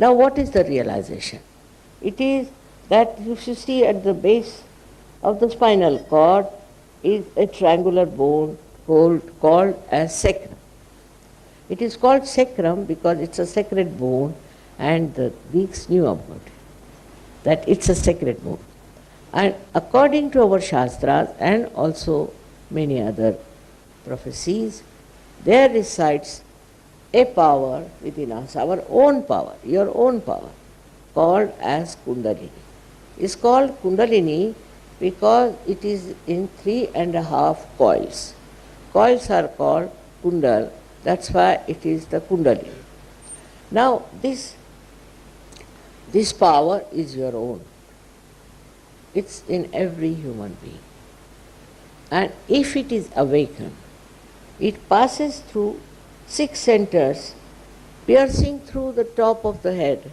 Now, what is the realization? It is that if you see at the base of the spinal cord is a triangular bone called, called as sacrum. It is called sacrum because it's a sacred bone and the Greeks knew about it, that it's a sacred bone. And according to our Shastras and also many other prophecies, there resides a power within us, our own power, your own power, called as Kundalini. It's called Kundalini because it is in three and a half coils. Coils are called Kundal, that's why it is the Kundalini. Now, this, this power is your own. It's in every human being. And if it is awakened, it passes through six centers, piercing through the top of the head,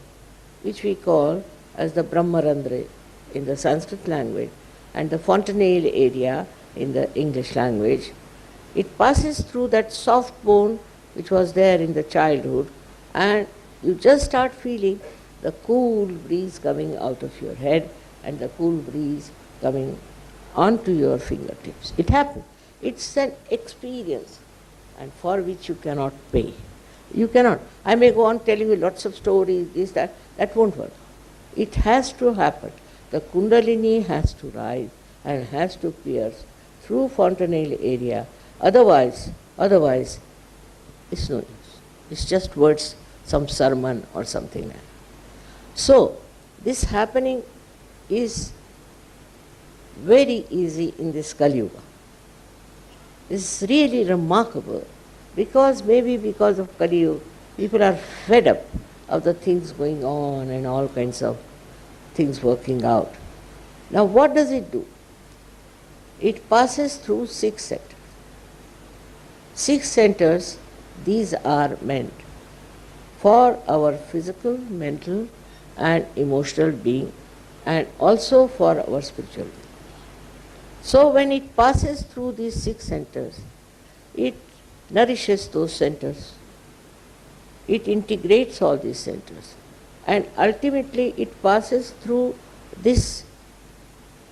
which we call as the Brahmarandra in the Sanskrit language, and the fontanelle area in the English language. It passes through that soft bone which was there in the childhood, and you just start feeling the cool breeze coming out of your head and the cool breeze coming onto your fingertips. It happens. It's an experience and for which you cannot pay. You cannot. I may go on telling you lots of stories, this, that. That won't work. It has to happen. The Kundalini has to rise and has to pierce through fontanelle area. Otherwise, otherwise, it's no use. It's just words, some sermon or something like that. So, this happening is very easy in this Kali Yuga. Is really remarkable because maybe because of Kali Yuga, people are fed up of the things going on and all kinds of things working out. Now, what does it do? It passes through six centers. Six centers, these are meant for our physical, mental, and emotional being, and also for our spiritual being. So, when it passes through these six centers, it nourishes those centers, it integrates all these centers, and ultimately it passes through this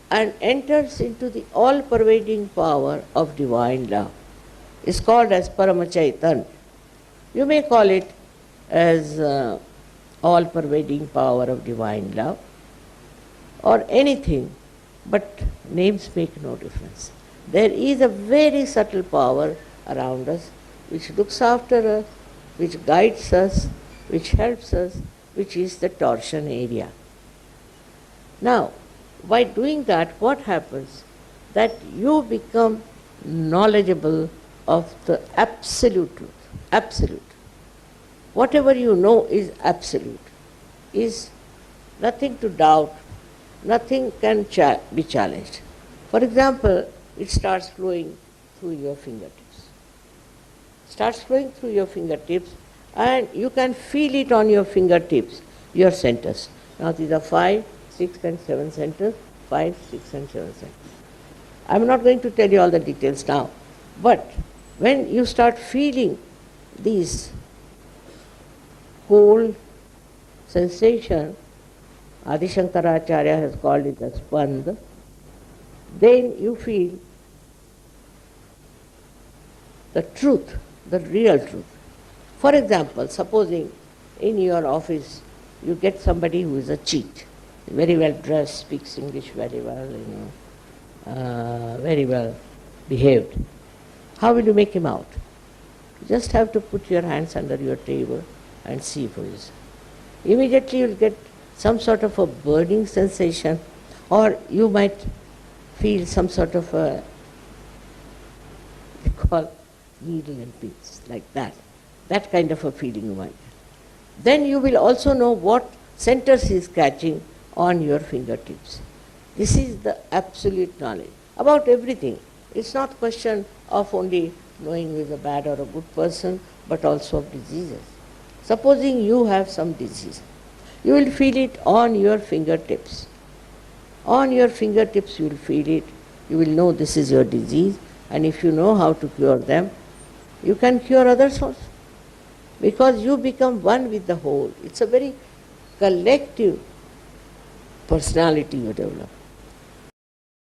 and enters into the all pervading power of divine love. It's called as Paramachaitan. You may call it as uh, all pervading power of divine love or anything, but names make no difference. There is a very subtle power around us which looks after us, which guides us, which helps us, which is the torsion area. Now, by doing that, what happens? That you become knowledgeable of the absolute truth. Absolute. Whatever you know is absolute, is nothing to doubt, nothing can cha- be challenged. For example, it starts flowing through your fingertips. Starts flowing through your fingertips, and you can feel it on your fingertips, your centers. Now, these are five, six, and seven centers. Five, six, and seven centers. I'm not going to tell you all the details now, but when you start feeling these cold sensation, Adi Shankaracharya has called it as spand, then you feel the truth, the real truth. For example, supposing in your office you get somebody who is a cheat, very well dressed, speaks English very well, you know, uh, very well behaved. How will you make him out? You just have to put your hands under your table and see for yourself. Immediately you'll get some sort of a burning sensation, or you might feel some sort of a, they call needle and pins, like that. That kind of a feeling you might. Then you will also know what centers is catching on your fingertips. This is the absolute knowledge about everything. It's not question of only knowing who is a bad or a good person, but also of diseases. Supposing you have some disease, you will feel it on your fingertips. On your fingertips you will feel it. You will know this is your disease, and if you know how to cure them, you can cure others also. Because you become one with the whole. It's a very collective personality you develop.